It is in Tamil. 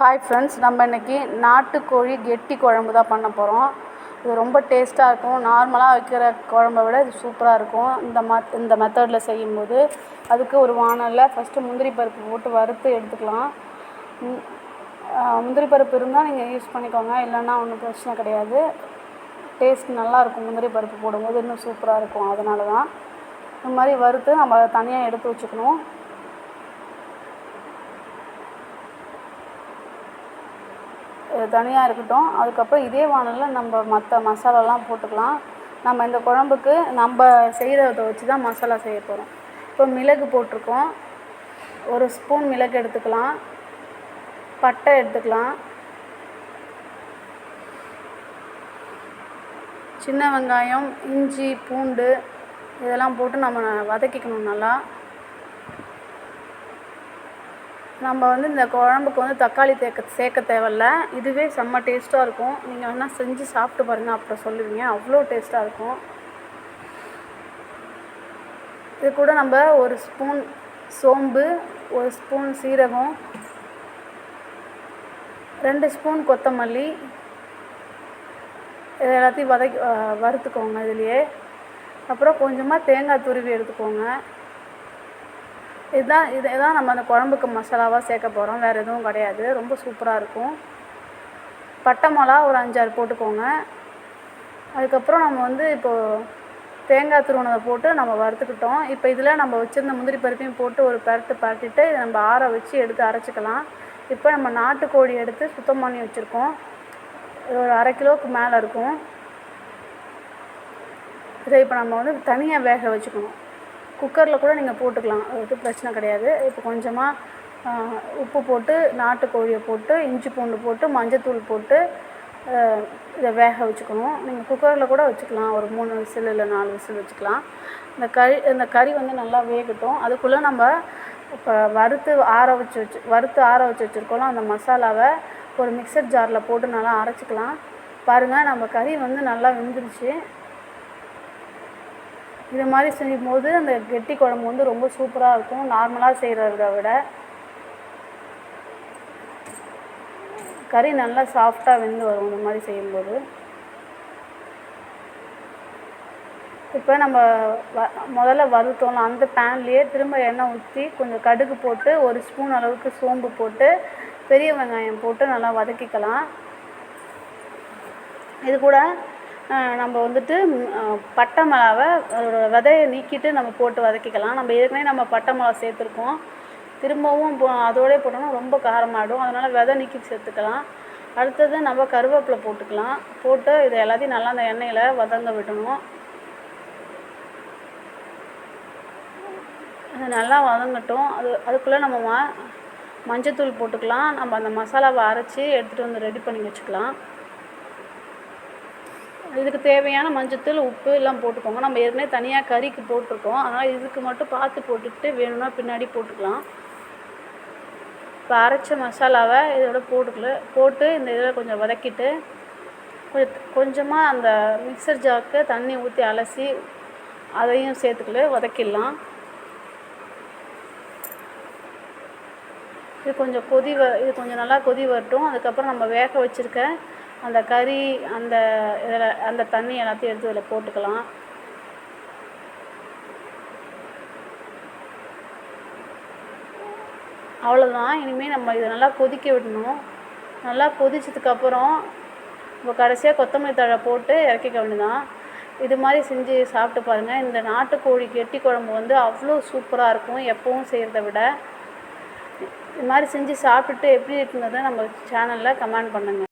ஹாய் ஃப்ரெண்ட்ஸ் நம்ம இன்றைக்கி நாட்டுக்கோழி கெட்டி குழம்பு தான் பண்ண போகிறோம் இது ரொம்ப டேஸ்ட்டாக இருக்கும். நார்மலாக வைக்கிற குழம்ப விட இது சூப்பராக இருக்கும். இந்த மத் இந்த மெத்தடில் செய்யும்போது அதுக்கு ஒரு வானலில் ஃபஸ்ட்டு முந்திரி பருப்பு போட்டு வறுத்து எடுத்துக்கலாம். முந்திரி பருப்பு இருந்தால் நீங்கள் யூஸ் பண்ணிக்கோங்க. இல்லைன்னா ஒன்றும் பிரச்சனை கிடையாது. டேஸ்ட் நல்லாயிருக்கும் முந்திரி பருப்பு போடும்போது. இன்னும் சூப்பராக இருக்கும். அதனால தான் இந்த மாதிரி வறுத்து நம்ம அதை தனியாக எடுத்து வச்சுக்கணும். தனியாக இருக்கட்டும். அதுக்கப்புறம் இதே வானலில் நம்ம மற்ற மசாலாலாம் போட்டுக்கலாம். நம்ம இந்த குழம்புக்கு நம்ம செய்கிறத வச்சு தான் மசாலா செய்ய போகிறோம் இப்போ மிளகு போட்டிருக்கோம். ஒரு ஸ்பூன் மிளகு எடுத்துக்கலாம். பட்டை எடுத்துக்கலாம். சின்ன வெங்காயம் இஞ்சி பூண்டு இதெல்லாம் போட்டு நம்ம வதக்கிக்கணும் நல்லா. நம்ம வந்து இந்த குழம்புக்கு வந்து தக்காளி தேக்க சேர்க்க தேவையில்ல. இதுவே செம்ம டேஸ்ட்டாக இருக்கும். நீங்கள் வேணால் செஞ்சு சாப்பிட்டு பாருங்கள் அப்புறம் சொல்லுவீங்க. அவ்வளோ டேஸ்ட்டாக இருக்கும். இது கூட நம்ம ஒரு ஸ்பூன் சோம்பு ஒரு ஸ்பூன் சீரகம் ரெண்டு ஸ்பூன் கொத்தமல்லி. இது எல்லாத்தையும் வதக்கி வறுத்துக்கோங்க இதுலேயே. அப்புறம் கொஞ்சமாக தேங்காய் துருவி எடுத்துக்கோங்க. இதுதான் இதை தான் நம்ம அந்த குழம்புக்கு மசாலாவாக சேர்க்க போகிறோம் வேறு எதுவும் கிடையாது. ரொம்ப சூப்பராக இருக்கும். பட்டை மிளகா ஒரு அஞ்சாறு போட்டுக்கோங்க. அதுக்கப்புறம் நம்ம வந்து இப்போது தேங்காய் துருவனதை போட்டு நம்ம வறுத்துக்கிட்டோம். இப்போ இதில் நம்ம வச்சுருந்த முந்திரி பருப்பையும் போட்டு ஒரு பரட்டு பரட்டிட்டு இதை நம்ம ஆற வச்சு எடுத்து அரைச்சிக்கலாம். இப்போ நம்ம நாட்டுக்கோழி எடுத்து சுத்தம் பண்ணி வச்சுருக்கோம். ஒரு அரை கிலோவுக்கு மேலே இருக்கும். இதை இப்போ நம்ம வந்து தனியாக வேக வச்சுக்கணும். குக்கரில் கூட நீங்கள் போட்டுக்கலாம். அது பிரச்சனை கிடையாது. இப்போ கொஞ்சமாக உப்பு போட்டு நாட்டுக்கோழியை போட்டு இஞ்சி பூண்டு போட்டு மஞ்சத்தூள் போட்டு இதை வேக வச்சுக்கணும். நீங்கள் குக்கரில் கூட வச்சுக்கலாம். ஒரு மூணு விசில் இல்லை நாலு விசில் வச்சுக்கலாம். இந்த கறி இந்த கறி வந்து நல்லா வேகட்டும். அதுக்குள்ளே நம்ம இப்போ வறுத்து ஆற வச்சு வச்சு வறுத்து ஆற வச்சு வச்சுருக்கோம்ல அந்த மசாலாவை ஒரு மிக்சர் ஜாரில் போட்டு நல்லா அரைச்சிக்கலாம். பாருங்கள் நம்ம கறி வந்து நல்லா வெந்துருச்சு. இது மாதிரி செய்யும்போது அந்த கெட்டி குழம்பு வந்து ரொம்ப சூப்பராக இருக்கும். நார்மலாக செய்கிறத விட. கறி நல்லா சாஃப்டாக வெந்து வரும் இந்த மாதிரி செய்யும்போது. இப்போ நம்ம வ முதல்ல வறுத்தோம்ல அந்த பேன்லேயே திரும்ப எண்ணெய் ஊற்றி கொஞ்சம் கடுகு போட்டு ஒரு ஸ்பூன் அளவுக்கு சோம்பு போட்டு பெரிய வெங்காயம் போட்டு நல்லா வதக்கிக்கலாம். இது கூட நம்ம வந்துட்டு பட்டை மிளகாவை அதோட விதையை நீக்கிட்டு நம்ம போட்டு வதக்கிக்கலாம். நம்ம ஏற்கனவே நம்ம பட்டை மிளகா சேர்த்துருக்கோம். திரும்பவும் போ அதோடய போட்டோம்னா ரொம்ப காரமாகிடும் அதனால் விதை நீக்கி சேர்த்துக்கலாம். அடுத்தது நம்ம கருவேப்பிலை போட்டுக்கலாம். போட்டு இதை எல்லாத்தையும் நல்லா அந்த எண்ணெயில் வதங்க விடணும். அது நல்லா வதங்கட்டும். அது அதுக்குள்ளே நம்ம ம மஞ்சத்தூள் போட்டுக்கலாம். நம்ம அந்த மசாலாவை அரைச்சி எடுத்துகிட்டு வந்து ரெடி பண்ணி வச்சுக்கலாம். இதுக்கு தேவையான மஞ்சத்தூள் உப்பு எல்லாம் போட்டுக்கோங்க. நம்ம ஏற்கனவே தனியாக கறிக்கு போட்டிருக்கோம். அதனால் இதுக்கு மட்டும் பார்த்து போட்டுக்கிட்டு வேணும்னா பின்னாடி போட்டுக்கலாம். இப்போ அரைச்ச மசாலாவை இதோட போட்டுக்கல போட்டு இந்த இதில் கொஞ்சம் வதக்கிட்டு கொஞ்சம் கொஞ்சமாக அந்த மிக்சர் ஜாருக்கு தண்ணி ஊற்றி அலசி அதையும் சேர்த்துக்கல வதக்கிடலாம். இது கொஞ்சம் கொதி வ இது கொஞ்சம் நல்லா கொதி வரட்டும். அதுக்கப்புறம் நம்ம வேக வச்சுருக்க அந்த கறி அந்த இதில் அந்த தண்ணி எல்லாத்தையும் எடுத்து இதில் போட்டுக்கலாம். அவ்வளோதான் இனிமேல் நம்ம இதை நல்லா கொதிக்க விடணும். நல்லா கொதிச்சதுக்கப்புறம் இப்போ கடைசியாக கொத்தமல்லி தழை போட்டு இறக்கிக்க வேண்டியதான் இது மாதிரி செஞ்சு சாப்பிட்டு பாருங்கள் இந்த நாட்டுக்கோழி கெட்டி குழம்பு வந்து அவ்வளோ சூப்பராக இருக்கும். எப்பவும் செய்கிறத விட. இது மாதிரி செஞ்சு சாப்பிட்டுட்டு எப்படி இருக்குங்கிறத நம்ம சேனலில் கமெண்ட் பண்ணுங்கள்